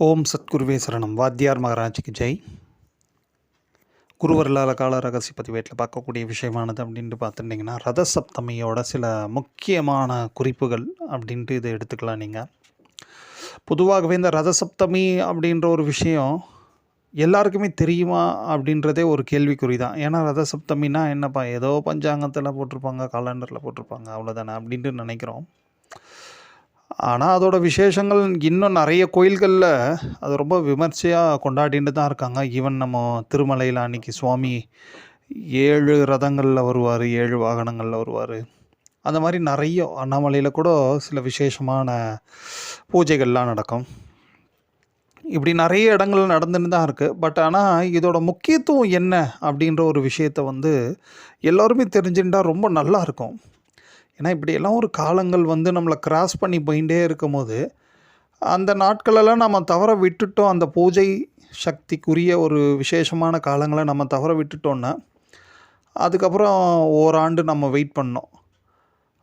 ஓம் சத்குருவே சரணம். வாத்தியார் மகாராஜுக்கு ஜெய். குருவர்களால் கால ரகசிய பதிவேட்டில் பார்க்கக்கூடிய விஷயமானது அப்படின்ட்டு பார்த்துட்டிங்கன்னா ரத சப்தமியோட சில முக்கியமான குறிப்புகள் அப்படின்ட்டு இதை எடுத்துக்கலாம் நீங்கள் பொதுவாகவே இந்த ரத சப்தமி அப்படின்ற ஒரு விஷயம் எல்லாருக்குமே தெரியுமா அப்படின்றதே ஒரு கேள்விக்குறி தான். ஏன்னா ரத சப்தமின்னா என்னப்பா ஏதோ பஞ்சாங்கத்தில் போட்டிருப்பாங்க காலண்டரில் போட்டிருப்பாங்க அவ்வளோதானே அப்படின்ட்டு நினைக்கிறோம். ஆனால் அதோட விசேஷங்கள் இன்னும் நிறைய கோயில்களில் அது ரொம்ப விமர்சையாக கொண்டாடிட்டு தான் இருக்காங்க. ஈவன் நம்ம திருமலையில் அன்னைக்கு சுவாமி ஏழு ரதங்களில் வருவார் ஏழு வாகனங்களில் வருவார். அந்த மாதிரி நிறைய அண்ணாமலையில் கூட சில விசேஷமான பூஜைகள்லாம் நடக்கும். இப்படி நிறைய இடங்கள் நடந்துன்னு தான் இருக்குது பட் ஆனால் இதோட முக்கியத்துவம் என்ன அப்படின்ற ஒரு விஷயத்த வந்து எல்லோருமே தெரிஞ்சுட்டா ரொம்ப நல்லா இருக்கும். ஏன்னா இப்படியெல்லாம் ஒரு காலங்கள் வந்து நம்மளை கிராஸ் பண்ணி போயிட்டே இருக்கும்போது அந்த நாட்களெல்லாம் நம்ம தவற விட்டுட்டோம். அந்த பூஜை சக்திக்குரிய ஒரு விசேஷமான காலங்களை நம்ம தவற விட்டுட்டோன்னா அதுக்கப்புறம் ஓராண்டு நம்ம வெயிட் பண்ணோம்.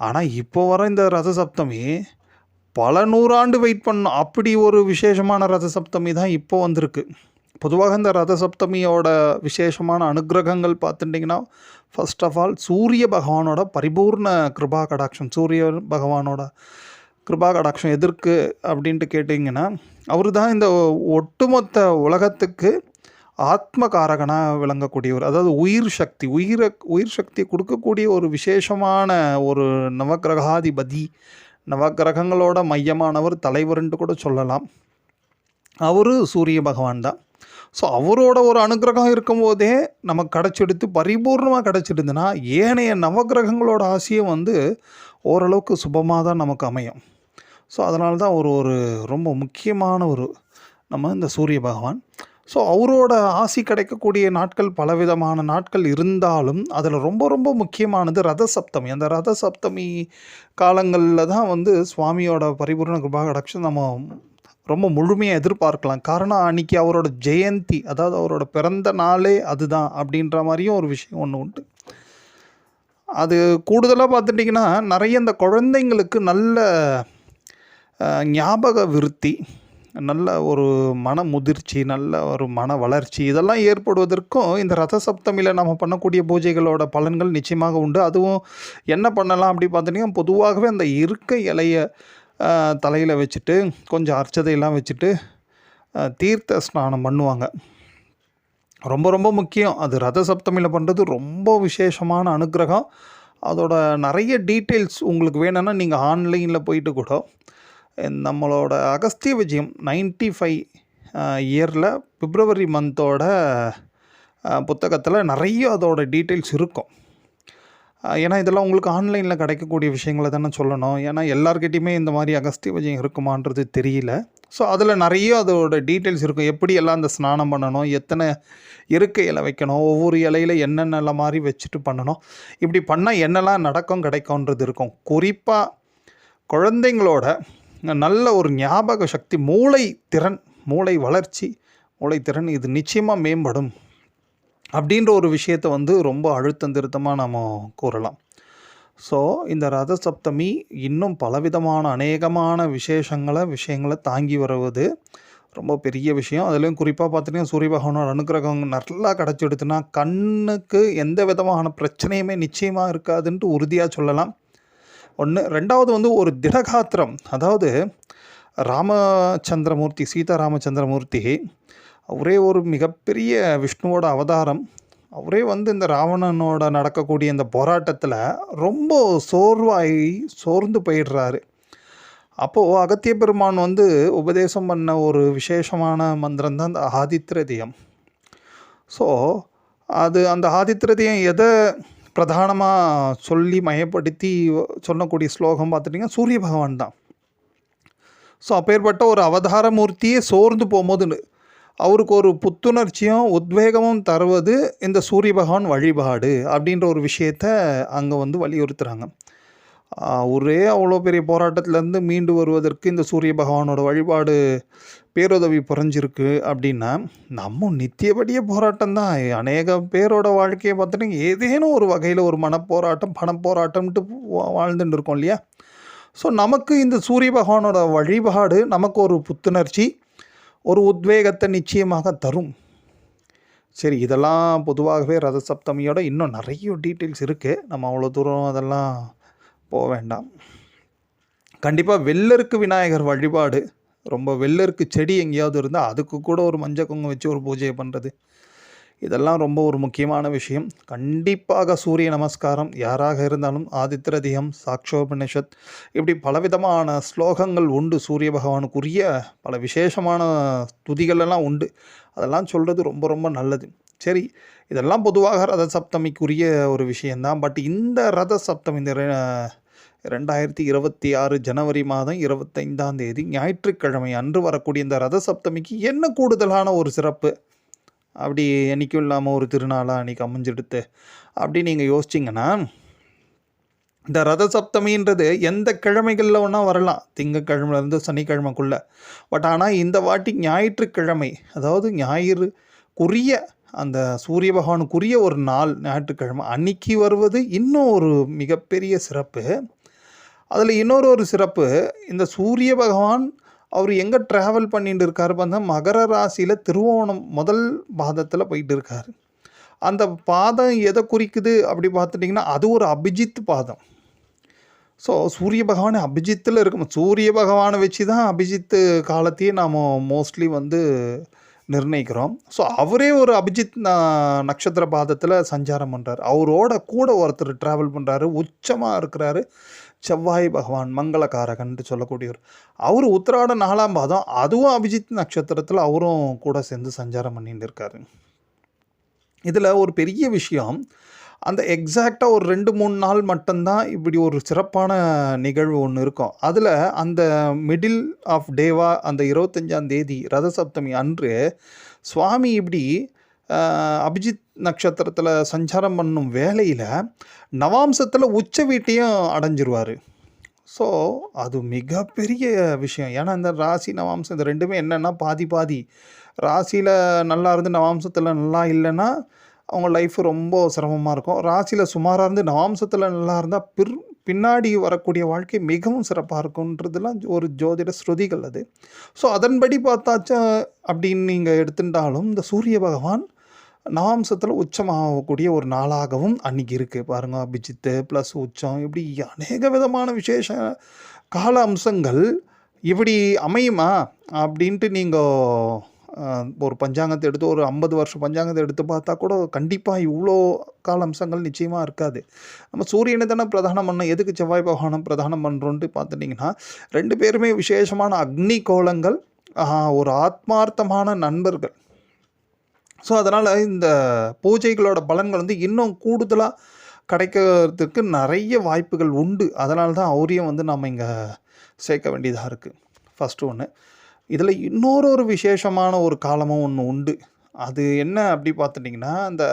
ஆனால் இப்போ வர இந்த ரத சப்தமி பல நூறாண்டு வெயிட் பண்ணோம். அப்படி ஒரு விசேஷமான ரத சப்தமி தான் இப்போ வந்திருக்கு. பொதுவாக இந்த ரத சப்தமியோட விசேஷமான அனுகிரகங்கள் பார்த்துட்டிங்கன்னா ஃபர்ஸ்ட் ஆஃப் ஆல் சூரிய பகவானோட பரிபூர்ண கிருபா கடாட்சம் சூரிய பகவானோட கிருபா கடாட்சம் எதற்கு அப்படின்ட்டு கேட்டிங்கன்னா அவர் தான் இந்த ஒட்டுமொத்த உலகத்துக்கு ஆத்மகாரகனாக விளங்கக்கூடியவர். அதாவது உயிர் சக்தி உயிரை உயிர் சக்தி கொடுக்கக்கூடிய ஒரு விசேஷமான ஒரு நவக்கிரகாதிபதி நவக்கிரகங்களோட மையமானவர் தலைவர்ன்ட்டு கூட சொல்லலாம். அவர் சூரிய பகவான் தான் ஸோ அவரோட ஒரு அனுகிரகம் இருக்கும்போதே நமக்கு கிடச்சிடுத்து பரிபூர்ணமாக கிடச்சிடுதுன்னா ஏனைய நவகிரகங்களோட ஆசையும் வந்து ஓரளவுக்கு சுபமாக தான் நமக்கு அமையும். ஸோ அதனால தான் ஒரு ஒரு ரொம்ப முக்கியமான ஒரு நம்ம இந்த சூரிய பகவான். ஸோ அவரோட ஆசி கிடைக்கக்கூடிய நாட்கள் பலவிதமான நாட்கள் இருந்தாலும் அதில் ரொம்ப ரொம்ப முக்கியமானது ரத சப்தமி அந்த ரத சப்தமி காலங்களில் தான் வந்து சுவாமியோட பரிபூர்ண கிருபா கடாட்சம் நம்ம ரொம்ப முழுமையாக எதிர்பார்க்கலாம். காரணம் அன்றைக்கி அவரோட ஜெயந்தி அதாவது அவரோட பிறந்த நாளே அதுதான் அப்படின்ற மாதிரியும் ஒரு விஷயம் ஒன்று உண்டு. அது கூடுதலாக பார்த்துட்டிங்கன்னா நிறைய இந்த குழந்தைங்களுக்கு நல்ல ஞாபக விருத்தி நல்ல ஒரு மன முதிர்ச்சி நல்ல ஒரு மன வளர்ச்சி இதெல்லாம் ஏற்படுவதற்கும் இந்த ரத சப்தமியில் நம்ம பண்ணக்கூடிய பூஜைகளோட பலன்கள் நிச்சயமாக உண்டு. அதுவும் என்ன பண்ணலாம் அப்படி பார்த்துட்டிங்கன்னா பொதுவாகவே அந்த இருக்கை இலையை தலையில் வச்சுட்டு கொஞ்சம் அர்ச்சதையெல்லாம் வச்சுட்டு தீர்த்த ஸ்நானம் பண்ணுவாங்க. ரொம்ப ரொம்ப முக்கியம். அது ரத சப்தமியில் பண்ணுறது ரொம்ப விசேஷமான அனுக்கிரகம் அதோட நிறைய டீட்டெயில்ஸ் உங்களுக்கு வேணும்னா நீங்கள் ஆன்லைனில் போயிட்டு கூட நம்மளோட அகஸ்திய விஜயம் நைன்டி ஃபைவ் இயரில் பிப்ரவரி மந்தோட புத்தகத்தில் நிறைய அதோட டீட்டெயில்ஸ் இருக்கும். ஏன்னா இதெல்லாம் உங்களுக்கு ஆன்லைனில் கிடைக்கக்கூடிய விஷயங்களை தானே சொல்லணும். ஏன்னா எல்லாருக்கிட்டையுமே இந்த மாதிரி அகஸ்திய விஜயம் இருக்குமான்றது தெரியல. ஸோ அதில் நிறைய அதோட டீட்டெயில்ஸ் இருக்கும். எப்படி எல்லாம் அந்த ஸ்நானம் பண்ணணும் எத்தனை இருக்கை இலை வைக்கணும் ஒவ்வொரு இலையில என்னென்ன மாதிரி வச்சுட்டு பண்ணணும். இப்படி பண்ணால் என்னெல்லாம் நடக்கும் கிடைக்கும்ன்றது இருக்கும். குறிப்பாக குழந்தைங்களோட நல்ல ஒரு ஞாபக சக்தி மூளை திறன் மூளை வளர்ச்சி மூளை திறன் இது நிச்சயமாக மேம்படும். அப்படின்ற ஒரு விஷயத்தை வந்து ரொம்ப அழுத்தம் திருத்தமாக நம்ம கூறலாம். ஸோ இந்த ரத சப்தமி இன்னும் பலவிதமான அநேகமான விசேஷங்களை விஷயங்களை தாங்கி வருவது ரொம்ப பெரிய விஷயம். அதுலேயும் குறிப்பாக பார்த்துட்டிங்கன்னா சூரிய பகவானோட அனுகிரகம் நல்லா கிடச்சிடுதுன்னா கண்ணுக்கு எந்த விதமான பிரச்சனையுமே நிச்சயமாக இருக்காதுன்ட்டு உறுதியாக சொல்லலாம். ஒன்று ரெண்டாவது வந்து ஒரு திடகாத்திரம். அதாவது ராமச்சந்திரமூர்த்தி சீதா ராமச்சந்திரமூர்த்தி அவரே ஒரு மிகப்பெரிய விஷ்ணுவோட அவதாரம். அவரே வந்து இந்த ராவணனோட நடக்கக்கூடிய இந்த போராட்டத்தில் ரொம்ப சோர்வாகி சோர்ந்து போயிடுறாரு. அப்போது அகத்திய பெருமான் வந்து உபதேசம் பண்ண ஒரு விசேஷமான மந்திரம் தான் இந்த ஆதித்ரதியம். ஸோ அது அந்த ஆதித்ரதியம் எதை பிரதானமாக சொல்லி மயப்படுத்தி சொல்லக்கூடிய ஸ்லோகம் பார்த்துட்டிங்கன்னா சூரிய பகவான் தான். ஸோ அப்பேற்பட்ட ஒரு அவதார மூர்த்தியே சோர்ந்து போகும்போது அவருக்கு ஒரு புத்துணர்ச்சியும் உத்வேகமும் தருவது இந்த சூரிய பகவான் வழிபாடு அப்படின்ற ஒரு விஷயத்த அங்கே வந்து வலியுறுத்துகிறாங்க ஒரே அவ்வளோ பெரிய போராட்டத்திலேருந்து மீண்டு வருவதற்கு இந்த சூரிய பகவானோட வழிபாடு பேருதவி புரிஞ்சிருக்கு அப்படின்னா நம்ம நித்தியபடியே போராட்டம் தான். அநேக பேரோட வாழ்க்கையை பார்த்துட்டு ஏதேனும் ஒரு வகையில் ஒரு மனப்போராட்டம் பணப்போராட்டம்ட்டு வா- வாழ்ந்துட்டு இருக்கோம் இல்லையா? ஸோ நமக்கு இந்த சூரிய பகவானோட வழிபாடு நமக்கு ஒரு புத்துணர்ச்சி ஒரு உத்வேகத்தை நிச்சயமாக தரும். சரி இதெல்லாம் பொதுவாகவே ரத சப்தமியோட இன்னும் நிறைய டீட்டெயில்ஸ் இருக்குது நம்ம அவ்வளோ தூரம் அதெல்லாம் போக வேண்டாம். கண்டிப்பாக வெள்ளருக்கு விநாயகர் வழிபாடு ரொம்ப வெள்ளருக்கு செடி எங்கேயாவது இருந்தால் அதுக்கு கூட ஒரு மஞ்சள் குங்குமம் வச்சு ஒரு பூஜையை பண்ணுறது இதெல்லாம் ரொம்ப ஒரு முக்கியமான விஷயம். கண்டிப்பாக சூரிய நமஸ்காரம் யாராக இருந்தாலும் ஆதித்ரதியம் சாக்ஷோபனிஷத் இப்படி பலவிதமான ஸ்லோகங்கள் உண்டு. சூரிய பகவானுக்குரிய பல விசேஷமான துதிகள் எல்லாம் உண்டு. அதெல்லாம் சொல்கிறது ரொம்ப ரொம்ப நல்லது. சரி இதெல்லாம் பொதுவாக ரத சப்தமிக்குரிய ஒரு விஷயந்தான் பட் இந்த ரத சப்தமி இந்த ரெ- ரெண்டாயிரத்தி இருபத்தி ஆறு ஜனவரி மாதம் இருபத்தைந்தாம் தேதி ஞாயிற்றுக்கிழமை அன்று வரக்கூடிய இந்த ரத சப்தமிக்கு என்ன கூடுதலான ஒரு சிறப்பு? அப்படி என்னைக்கும் இல்லாமல் ஒரு திருநாளாக அன்றைக்கி அமைஞ்சிடுத்து. அப்படி நீங்கள் யோசிச்சிங்கன்னா இந்த ரத சப்தமின்றது எந்த கிழமைகளில் ஒன்றா வரலாம். திங்கக்கிழமைலேருந்து சனிக்கிழமைக்குள்ளே. பட் ஆனால் இந்த வாட்டி ஞாயிற்றுக்கிழமை அதாவது ஞாயிறுக்குரிய அந்த சூரிய பகவானுக்குரிய ஒரு நாள் ஞாயிற்றுக்கிழமை அன்னைக்கு வருவது இன்னும் ஒரு மிகப்பெரிய சிறப்பு. அதில் இன்னொரு ஒரு சிறப்பு இந்த சூரிய பகவான் அவர் எங்கே ட்ராவல் பண்ணிட்டு இருக்காரு பார்த்தா மகர ராசியில் திருவோணம் முதல் பாதத்தில் போயிட்டு இருக்கார். அந்த பாதம் எதை குறிக்குது அப்படி பார்த்துட்டிங்கன்னா அது ஒரு அபிஜித் பாதம். ஸோ சூரிய பகவான் அபிஜித்தில் இருக்கும் சூரிய பகவானை வச்சு தான் அபிஜித்து காலத்தையே நாம் மோஸ்ட்லி வந்து நிர்ணயிக்கிறோம். ஸோ அவரே ஒரு அபிஜித் நட்சத்திர பாதத்தில் சஞ்சாரம் பண்ணுறாரு அவரோட கூட ஒருத்தர் ட்ராவல் பண்ணுறாரு உச்சமாக இருக்கிறாரு. செவ்வாய் பகவான் மங்களகாரகன்ட்டு சொல்லக்கூடியவர். அவர் உத்திராட நாலாம் பாதம் அதுவும் அபிஜித் நட்சத்திரத்தில் அவரும் கூட சேர்ந்து சஞ்சாரம் பண்ணிட்டு இருக்காரு. இதில் ஒரு பெரிய விஷயம் அந்த எக்ஸாக்டாக ஒரு ரெண்டு மூணு நாள் மட்டும்தான் இப்படி ஒரு சிறப்பான நிகழ்வு ஒன்று இருக்கும். அதில் அந்த மிடில் ஆஃப் டேவா அந்த இருபத்தஞ்சாம் தேதி ரத சப்தமி அன்று சுவாமி இப்படி அபிஜித் நட்சத்திரத்தில் சஞ்சாரம் பண்ணும் வேலையில் நவாம்சத்தில் உச்ச வீட்டையும் அடைஞ்சிருவார். ஸோ அது மிகப்பெரிய விஷயம். ஏன்னா இந்த ராசி நவாம்சம் இது ரெண்டுமே என்னென்னா பாதி பாதி. ராசியில் நல்லா இருந்து நவாம்சத்தில் நல்லா இல்லைன்னா அவங்க லைஃப் ரொம்ப சிரமமாக இருக்கும். ராசியில் சுமாராக இருந்து நவாம்சத்தில் நல்லா இருந்தால் பிற் பின்னாடி வரக்கூடிய வாழ்க்கை மிகவும் சிறப்பாக இருக்குன்றதுலாம் ஒரு ஜோதிட ஸ்ருதிகள் அது. ஸோ அதன்படி பார்த்தாச்சா அப்படின்னு நீங்கள் எடுத்துட்டாலும் இந்த சூரிய பகவான் நவாம்சத்தில் உச்சமாகக்கூடிய ஒரு நாளாகவும் அன்னைக்கு இருக்குது பாருங்க அபிஜித்து ப்ளஸ் உச்சம் இப்படி அநேக விதமான விசேஷ கால அம்சங்கள் இப்படி அமையுமா அப்படின்ட்டு நீங்கள் ஒரு பஞ்சாங்கத்தை எடுத்து ஒரு ஐம்பது வருஷம் பஞ்சாங்கத்தை எடுத்து பார்த்தா கூட கண்டிப்பாக இவ்வளோ கால அம்சங்கள் நிச்சயமாக இருக்காது. நம்ம சூரியனை தானே பிரதானம் பண்ணோம் எதுக்கு செவ்வாய் பகவானம் பிரதானம் பண்ணுறோன்ட்டு பார்த்துட்டிங்கன்னா ரெண்டு பேருமே விசேஷமான அக்னி கோலங்கள் ஒரு ஆத்மார்த்தமான நண்பர்கள். ஸோ அதனால் இந்த பூஜைகளோட பலன்கள் வந்து இன்னும் கூடுதலாக கிடைக்கிறதுக்கு நிறைய வாய்ப்புகள் உண்டு. அதனால தான் அவரையும் வந்து நம்ம இங்கே சேர்க்க வேண்டியதாக இருக்குது ஃபஸ்ட்டு ஒன்று இதில் இன்னொரு ஒரு விசேஷமான ஒரு காலமும் ஒன்று உண்டு. அது என்ன அப்படி பார்த்துட்டிங்கன்னா அந்த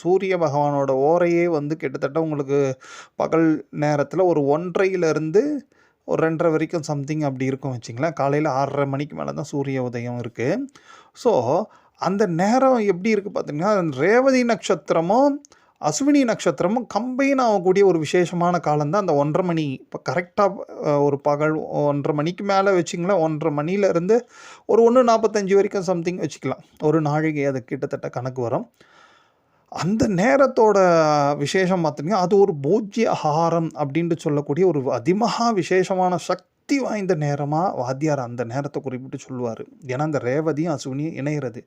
சூரிய பகவானோட ஓரையே வந்து கிட்டத்தட்ட உங்களுக்கு பகல் நேரத்தில் ஒரு ஒன்றையிலேருந்து ஒரு ரெண்டரை வரைக்கும் சம்திங் அப்படி இருக்கும் வச்சிங்களேன். காலையில் ஆறரை மணிக்கு மேலே தான் சூரிய உதயம் இருக்குது ஸோ அந்த நேரம் எப்படி இருக்குது பார்த்தீங்கன்னா ரேவதி நட்சத்திரமும் அஸ்வினி நட்சத்திரமும் கம்பைன் ஆகக்கூடிய ஒரு விசேஷமான காலம்தான். அந்த ஒன்றரை மணி இப்போ கரெக்டாக ஒரு பகல் ஒன்றரை மணிக்கு மேலே வச்சிங்களேன். ஒன்றரை மணிலேருந்து ஒரு ஒன்று நாற்பத்தஞ்சு வரைக்கும் சம்திங் வச்சுக்கலாம். ஒரு நாழிகை அது கிட்டத்தட்ட கணக்கு வரும். அந்த நேரத்தோட விசேஷம் பார்த்தீங்கன்னா அது ஒரு பூஜ்ய ஆகாரம் அப்படின்ட்டு சொல்லக்கூடிய ஒரு அதிமகா விசேஷமான சக்தி வாய்ந்த நேரமாக வாத்தியார் அந்த நேரத்தை குறிப்பிட்டு சொல்லுவார். ஏன்னா அந்த ரேவதியும் அஸ்வினியும் இணைகிறது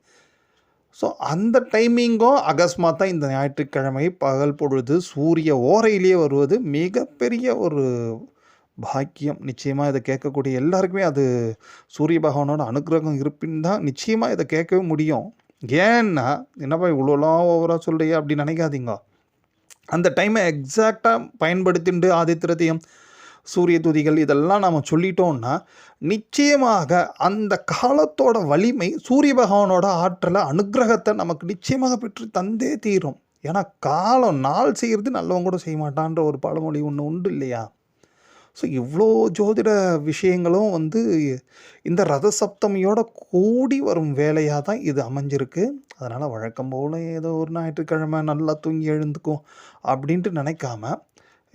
ஸோ அந்த டைமிங்கும் அகஸ்மாத்தான் இந்த ஞாயிற்றுக்கிழமை பகல் பொழுது சூரிய ஓரையிலேயே வருவது மிகப்பெரிய ஒரு பாக்கியம். நிச்சயமாக இதை கேட்கக்கூடிய எல்லாருக்குமே அது சூரிய பகவானோட அனுக்கிரகம் இருப்பின்னு தான் நிச்சயமாக இதை கேட்கவே முடியும். ஏன்னா என்னப்பா இவ்வளோலாம் ஓவராக சொல்றியே அப்படின்னு நினைக்காதீங்க. அந்த டைமை எக்ஸாக்டாக பயன்படுத்திண்டு ஆதித்திரத்தையும் சூரிய துதிகள் இதெல்லாம் நாம் சொல்லிட்டோம்னா நிச்சயமாக அந்த காலத்தோட வலிமை சூரிய பகவானோட ஆற்றலை அனுக்கிரகத்தை நமக்கு நிச்சயமாக பெற்று தந்தே தீரும். ஏன்னா காலம் நாள் செய்கிறது நல்லவங்க கூட செய்ய மாட்டான்ற ஒரு பழமொழி ஒன்று உண்டு இல்லையா? ஸோ இவ்வளோ ஜோதிட விஷயங்களும் வந்து இந்த ரத சப்தமியோட கூடி வரும் வேலையாக தான் இது அமைஞ்சிருக்கு. அதனால் வழக்கம் போல் ஏதோ ஒரு ஞாயிற்றுக்கிழமை நல்லா தூங்கி எழுந்துக்கும் அப்படின்ட்டு நினைக்காம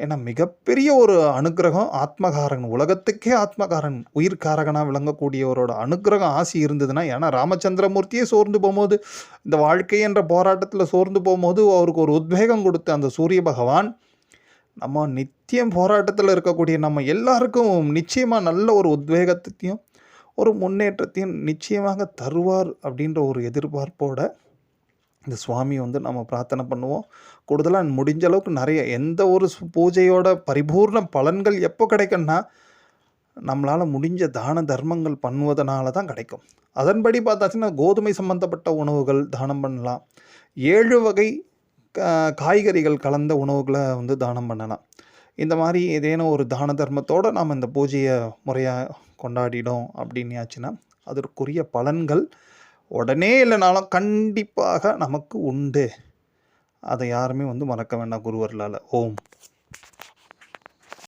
ஏன்னா மிகப்பெரிய ஒரு அனுக்கிரகம் ஆத்மகாரகன். உலகத்துக்கே ஆத்மகாரன் உயிர்காரகனாக விளங்கக்கூடியவரோட அனுக்கிரகம் ஆசி இருந்ததுன்னா ஏன்னா ராமச்சந்திரமூர்த்தியே சோர்ந்து போகும்போது இந்த வாழ்க்கை என்ற போராட்டத்தில் சோர்ந்து போகும்போது அவருக்கு ஒரு உத்வேகம் கொடுத்த அந்த சூரிய பகவான் நம்ம நித்தியம் போராட்டத்தில் இருக்கக்கூடிய நம்ம எல்லாருக்கும் நிச்சயமாக நல்ல ஒரு உத்வேகத்தையும் ஒரு முன்னேற்றத்தையும் நிச்சயமாக தருவார் அப்படின்ற ஒரு எதிர்பார்ப்போட இந்த சுவாமி வந்து நம்ம பிரார்த்தனை பண்ணுவோம். கூடுதலாக முடிஞ்ச அளவுக்கு நிறைய எந்த ஒரு பூஜையோட பரிபூர்ண பலன்கள் எப்போ கிடைக்கும்னா நம்மளால் முடிஞ்ச தான தர்மங்கள் பண்ணுவதனால தான் கிடைக்கும். அதன்படி பார்த்தாச்சுன்னா கோதுமை சம்பந்தப்பட்ட உணவுகள் தானம் பண்ணலாம். ஏழு வகை காய்கறிகள் கலந்த உணவுகளை வந்து தானம் பண்ணலாம். இந்த மாதிரி ஏதேனும் ஒரு தான தர்மத்தோடு நாம் இந்த பூஜையை முறையாக கொண்டாடிடும் அப்படின்னாச்சுன்னா அதற்குரிய பலன்கள் உடனே இல்லைனாலும் கண்டிப்பாக நமக்கு உண்டு. அதை யாருமே வந்து மறக்க வேண்டாம் குருவர்களால். ஓம்.